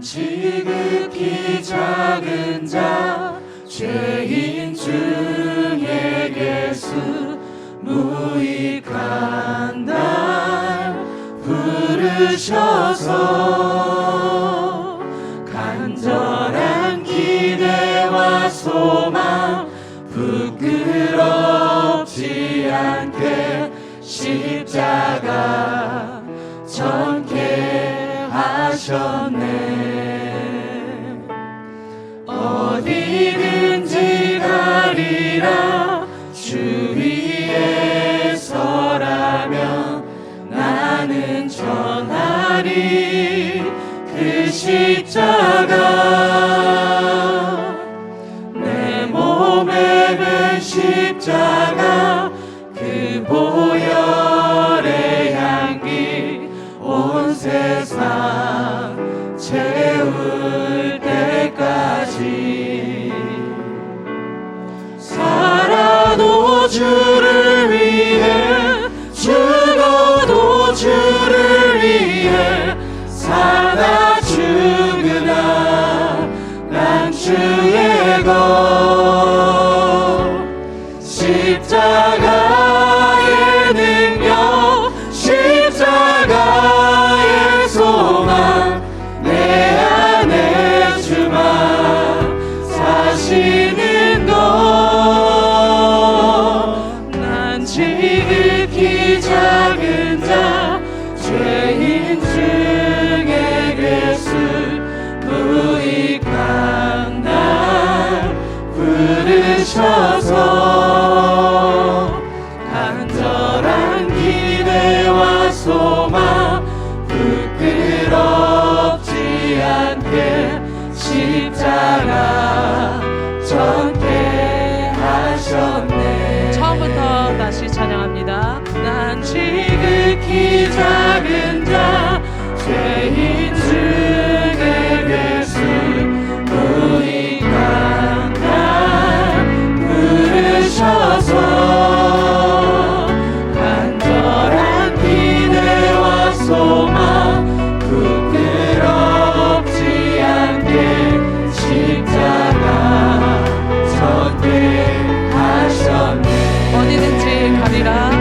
지극히 작은 자 죄인 중에게수 무익한 날 부르셔서 간절한 기대와 소망 부끄럽지 않게 십자 하셨네. 어디든지 가리라. 주위에 서라면 나는 전하리. 그 십자가 채울 때까지 살아도 주를 지극히 작은 자 죄인 주에게 순부인간 날 부르셔서 간절한 기대와 소망 부끄럽지 않게 십자가 전개하셨네. 어디든지 가리라.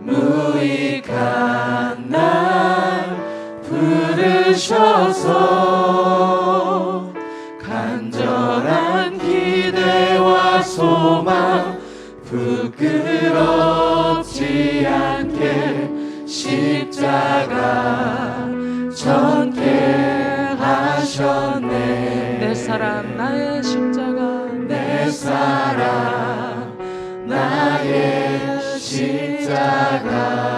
무익한 날 부르셔서 간절한 기대와 소망 부끄럽지 않게 십자가 전개하셨네. 내 사랑 나의 십자가. 내 사랑. 십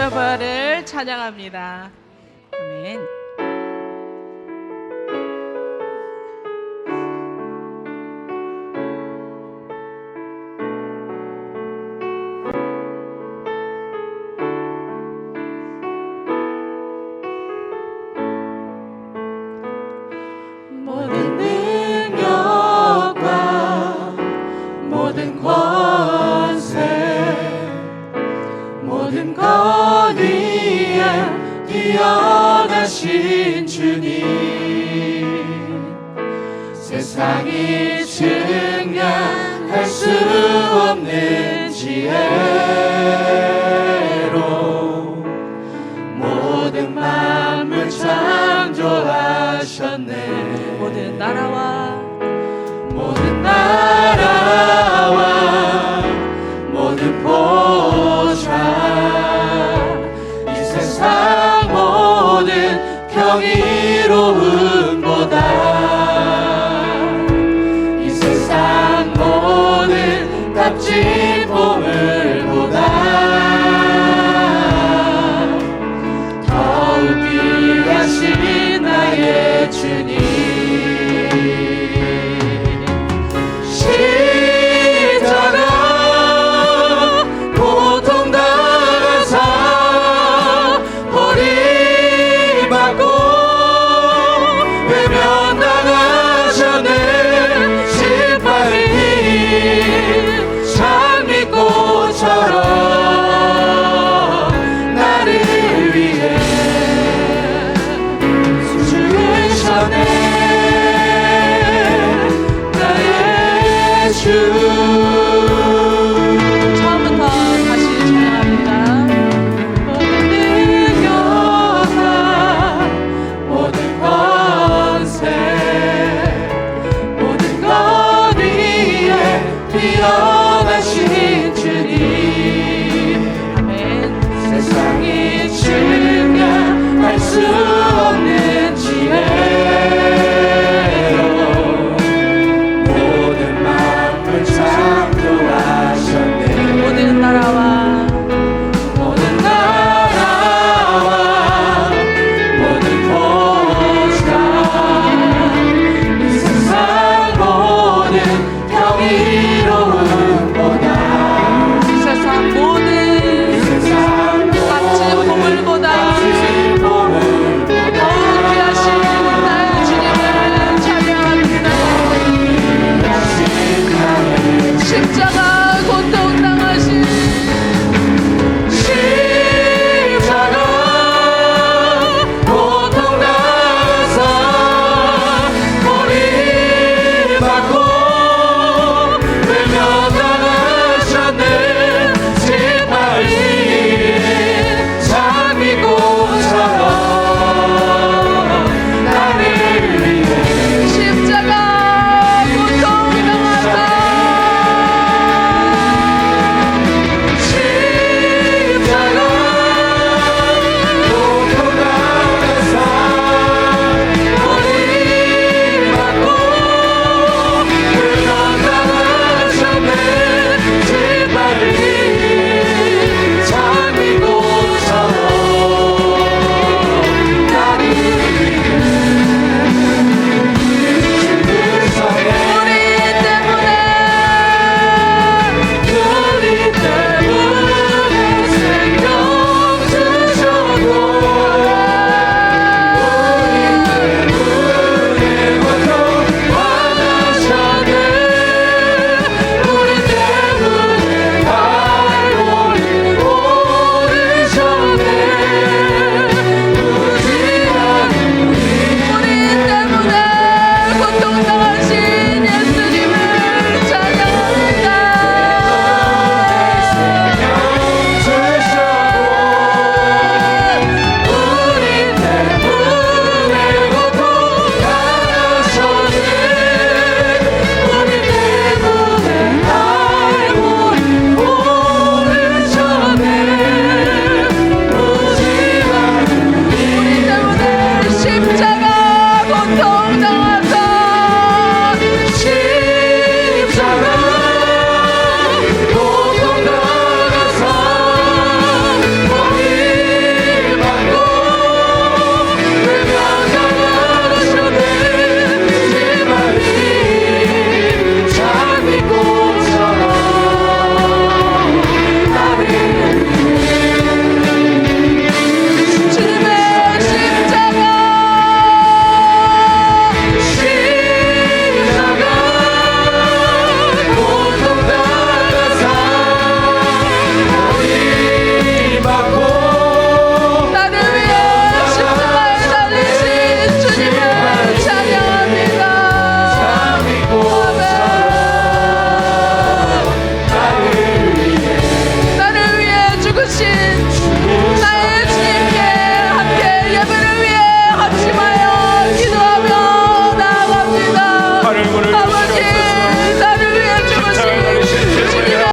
주여 바를 찬양합니다. 아멘. 뛰어나신 주님. 세상이 증명할 수 없는 지혜 값진 보물 we are.